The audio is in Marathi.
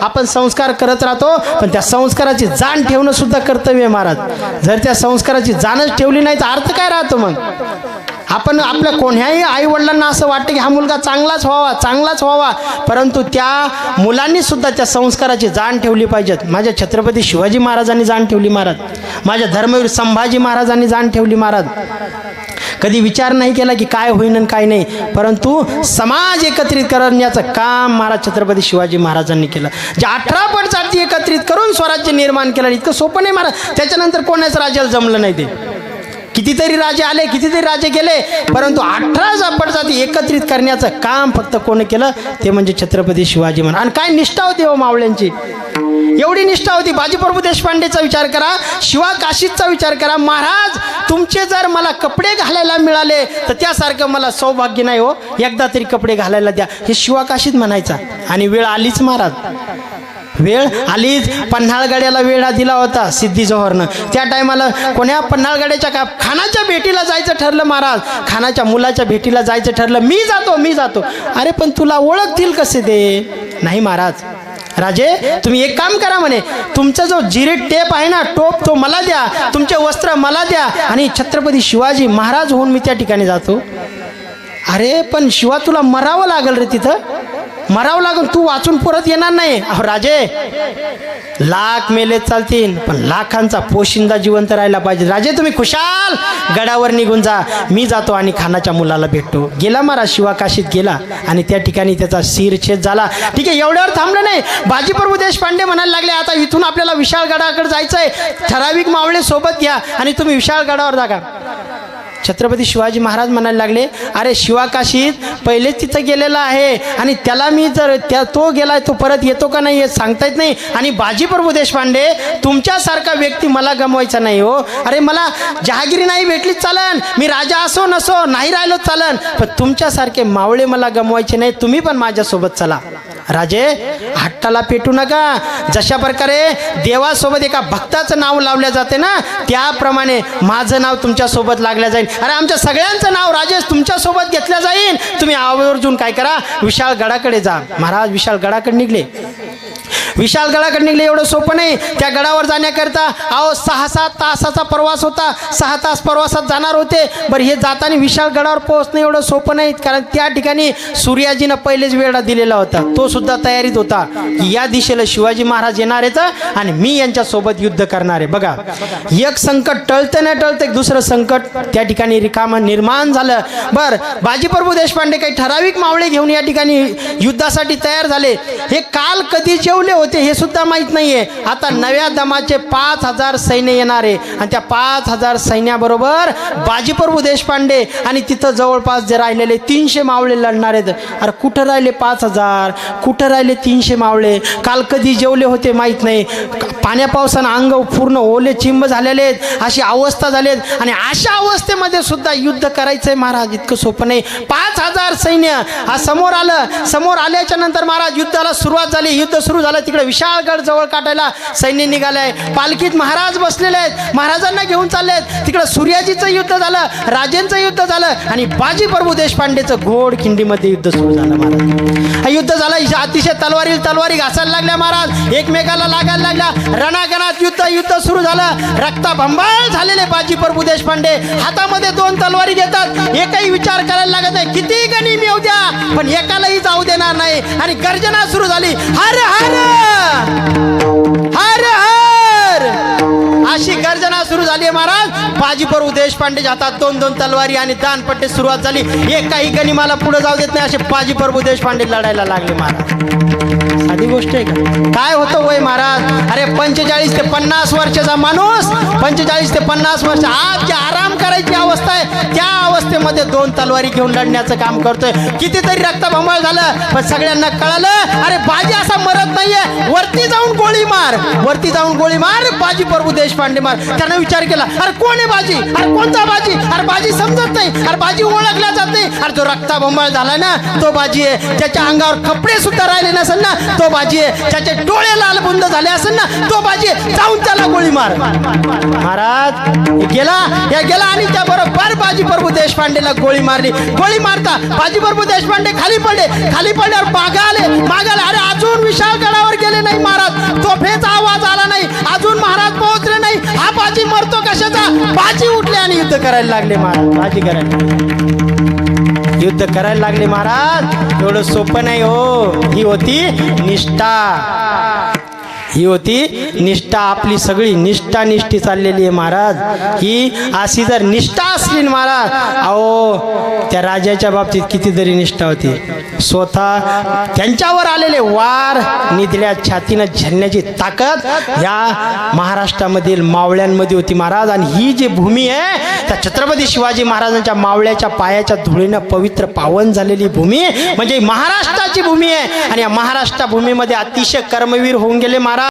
आपण संस्कार करत राहतो पण त्या संस्काराची जाण ठेवणं सुद्धा कर्तव्य आहे महाराज. जर त्या संस्काराची जाणच ठेवली नाही तर अर्थ काय राहतो मग? आपण आपल्या कोण्याही आई वडिलांना असं वाटतं की हा मुलगा चांगलाच व्हावा चांगलाच व्हावा परंतु त्या मुलांनी सुद्धा त्या संस्काराची जाण ठेवली पाहिजेत. माझ्या छत्रपती शिवाजी महाराजांनी जाण ठेवली महाराज. माझ्या धर्मवीर संभाजी महाराजांनी जाण ठेवली महाराज. कधी विचार नाही केला की काय होईन आणि काय नाही. परंतु समाज एकत्रित करण्याचं काम महाराज छत्रपती शिवाजी महाराजांनी केलं. जे अठरा पट जाती एकत्रित करून स्वराज्य निर्माण केलं इतकं सोपं नाही महाराज. त्याच्यानंतर कोणाच राज्याला जमलं नाही ते? कितीतरी राजे आले कितीतरी राजे गेले परंतु अठरा जापट जाती एकत्रित करण्याचं काम फक्त कोण केलं? ते म्हणजे छत्रपती शिवाजी महाराज. आणि काय निष्ठा होती हो मावळ्यांची? एवढी निष्ठा होती. बाजीप्रभू देशपांडेचा विचार करा शिवा काशीदचा विचार करा. महाराज तुमचे जर मला कपडे घालायला मिळाले तर त्यासारखं मला सौभाग्य नाही हो. एकदा तरी कपडे घालायला द्या. हे शिवा काशीद म्हणायचा. आणि वेळ आलीच महाराज. वेळ आलीच पन्हाळगड्याला वेळा दिला होता सिद्धी जोहरनं. त्या टायमाला कोण्या पन्हाळगड्याच्या का खानाच्या भेटीला जायचं ठरलं महाराज? खानाच्या मुलाच्या भेटीला जायचं ठरलं. मी जातो मी जातो. अरे पण तुला ओळखतील कसे ते? नाही महाराज. राजे तुम्ही एक काम करा म्हणे. तुमचा जो जिरेट टेप आहे ना टोप तो मला द्या. तुमचे वस्त्र मला द्या. आणि छत्रपती शिवाजी महाराज होऊन मी त्या ठिकाणी जातो. अरे पण शिवा तुला मरावं लागल रे तिथं? मरावं लागून तू वाचून परत येणार नाही. अहो राजे लाख मेले चालतील पण लाखांचा पोशिंदा जिवंत राहायला पाहिजे. राजे तुम्ही खुशाल? गडावर निघून जा. मी जातो आणि खानाच्या मुलाला भेटतो. गेला मारा शिवाकाशीत गेला आणि त्या ठिकाणी त्याचा शिरछेद झाला. ठीक आहे एवढ्यावर थांबलं नाही. बाजीप्रभू देशपांडे म्हणायला लागले आता इथून आपल्याला विशाळगडाकडे जायचंय. ठराविक मावळे सोबत घ्या आणि तुम्ही विशाळगडावर जागा. छत्रपती शिवाजी महाराज म्हणायला लागले अरे शिवाकाशीत पहिलेच तिथं गेलेला आहे आणि त्याला मी जर त्या तो गेलाय तो परत येतो का नाही हे सांगता येत नाही. आणि बाजीप्रभू देशपांडे तुमच्यासारखा व्यक्ती मला गमवायचा नाही हो. अरे मला जहागिरी नाही भेटलीच चालन. मी राजा असो नसो नाही राहिलो चालन. पण तुमच्यासारखे मावळे मला गमवायचे नाही. तुम्ही पण माझ्यासोबत चला. राजे हट्टाला पेटू नका. जशा प्रकारे देवासोबत एका भक्ताचं नाव लावल्या जाते ना त्याप्रमाणे माझं नाव तुमच्यासोबत लागलं जाईल. अरे आमच्या सगळ्यांचं नाव राजेश तुमच्यासोबत घेतलं जाईल. तुम्ही आवर्जून काय करा विशाळ गडाकडे जा. महाराज विशाळ गडाकडे निघले. विशाल गडाकडे निघले एवढं सोपं नाही. त्या गडावर जाण्याकरता अहो सहा सात तासाचा प्रवास होता. सहा तास प्रवासात जाणार होते. बरं हे जाताना विशाल गडावर पोहोचणं एवढं सोपं नाही कारण त्या ठिकाणी सूर्याजीनं पहिलेच वेळा दिलेला होता. तो सुद्धा तयारीत होता. की या दिशेला शिवाजी महाराज येणार आहेत आणि मी यांच्यासोबत युद्ध करणार आहे. बघा एक संकट टळते न टळते दुसरं संकट त्या ठिकाणी रिकाम निर्माण झालं. बर बाजीप्रभू देशपांडे काही ठराविक मावळे घेऊन या ठिकाणी युद्धासाठी तयार झाले. हे काल कधी जेवले होते हे सुद्धा माहीत नाही आहे आता नव्या दमाचे पाच हजार सैन्य येणार आहे. आणि त्या पाच हजार सैन्याबरोबर बाजीप्रभू देशपांडे आणि तिथं जवळपास जे राहिलेले तीनशे मावळे लढणार आहेत. अरे कुठं राहिले पाच हजार? कुठं राहिले तीनशे मावळे? काल कधी जेवले होते माहीत नाही. पाण्या पावसानं अंग पूर्ण ओले चिंब झालेले आहेत. अशी अवस्था झाली आहेत. आणि अशा अवस्थेमध्ये सुद्धा युद्ध करायचं आहे महाराज. इतकं सोपं नाही. पाच हजार सैन्य. हा समोर आलं. समोर आल्याच्यानंतर महाराज युद्धाला सुरुवात झाली. युद्ध सुरू झालं. तिकडे विशाळगड जवळ काटायला सैन्य निघालंय. पालखीत महाराज बसलेले आहेत. महाराजांना घेऊन चालले आहेत तिकडं सूर्याजीचं युद्ध झालं राजेंचं युद्ध झालं आणि बाजी प्रभू देशपांडेचं घोड खिंडीमध्ये युद्ध सुरू झालं महाराज. हा युद्ध झालं. अतिशय तलवारी तलवारी घासायला लागल्या महाराज. एकमेकाला लागायला लागल्या. रणागणात युद्ध युद्ध सुरू झालं. रक्ताभंबाळ झालेले बाजी प्रभू देशपांडे हातामध्ये दोन तलवारी घेतात. एकही विचार करायला लागत नाही. किती गणी मी द्या पण एकालाही जाऊ देणार नाही. आणि गर्जना सुरू झाली. हर हर! हर हर! अशी गर्जना सुरू झाली आहे महाराज. बाजीप्रभू देशपांडेच्या हातात दोन दोन तलवारी आणि दानपट्टे सुरुवात झाली. एक काही गणी मला पुढे जाऊ देत नाही असे बाजीप्रभू देशपांडे लढायला लागले महाराज. साधी गोष्ट आहे का? काय होतं वय महाराज? अरे पंचेचाळीस ते पन्नास वर्षाचा माणूस पंचेचाळीस ते पन्नास वर्ष आज जे आराम करायची अवस्था आहे. त्या मध्ये दोन तलवारी घेऊन लढण्याचं काम करतोय. कितीतरी रक्तभंबाळ झालं पण सगळ्यांना कळालं अरे बाजी असा मरत नाहीये. वरती जाऊन गोळी मार. वरती जाऊन गोळी मार बाजी प्रभू देशपांडे मार. त्यानं विचार केला अरे कोण आहे बाजी? अरे कोणता बाजी? अरे बाजी समजत नाही. अरे बाजी ओळखल्या जात नाही. अरे जो रक्ताभंबाळ झाला ना तो बाजी आहे. त्याच्या अंगावर कपडे सुद्धा राहिले नसेल ना तो बाजी आहे. त्याचे डोळे लाल बुंद झाले असेल ना तो बाजी जाऊन त्याला गोळी मार. महाराज गेला या गेला आणि त्या बाजीप्रभू देशपांडेला गोळी मारली. गोळी मारता बाजी प्रभू देशपांडे खाली पडले. खाली पडल्यावर मागा आले. अरे अजून विशाल गडावर गेले नाही महाराज. तोफेचा आवाज आला नाही. अजून महाराज पोहोचले नाही. हा बाजी मरतो कशाचा? बाजी उठले आणि युद्ध करायला लागले महाराज. बाजी करायला. युद्ध करायला लागले महाराज. एवढं सोपं नाही हो. ही होती निष्ठा. ही होती निष्ठा आपली सगळी. निष्ठा निष्ठी चाललेली आहे महाराज. ही अशी जर निष्ठा असली महाराज अहो त्या राजाच्या बाबतीत कितीतरी निष्ठा होती. स्वतः त्यांच्यावर आलेले वार निधल्या छातीनं झेलण्याची ताकद या महाराष्ट्रामधील मावळ्यांमध्ये होती महाराज. आणि ही जी भूमी आहे त्या छत्रपती शिवाजी महाराजांच्या मावळ्याच्या पायाच्या धुळीनं पवित्र पावन झालेली भूमी म्हणजे महाराष्ट्राची भूमी आहे. आणि या महाराष्ट्र भूमीमध्ये अतिशय कर्मवीर होऊन गेले महाराज.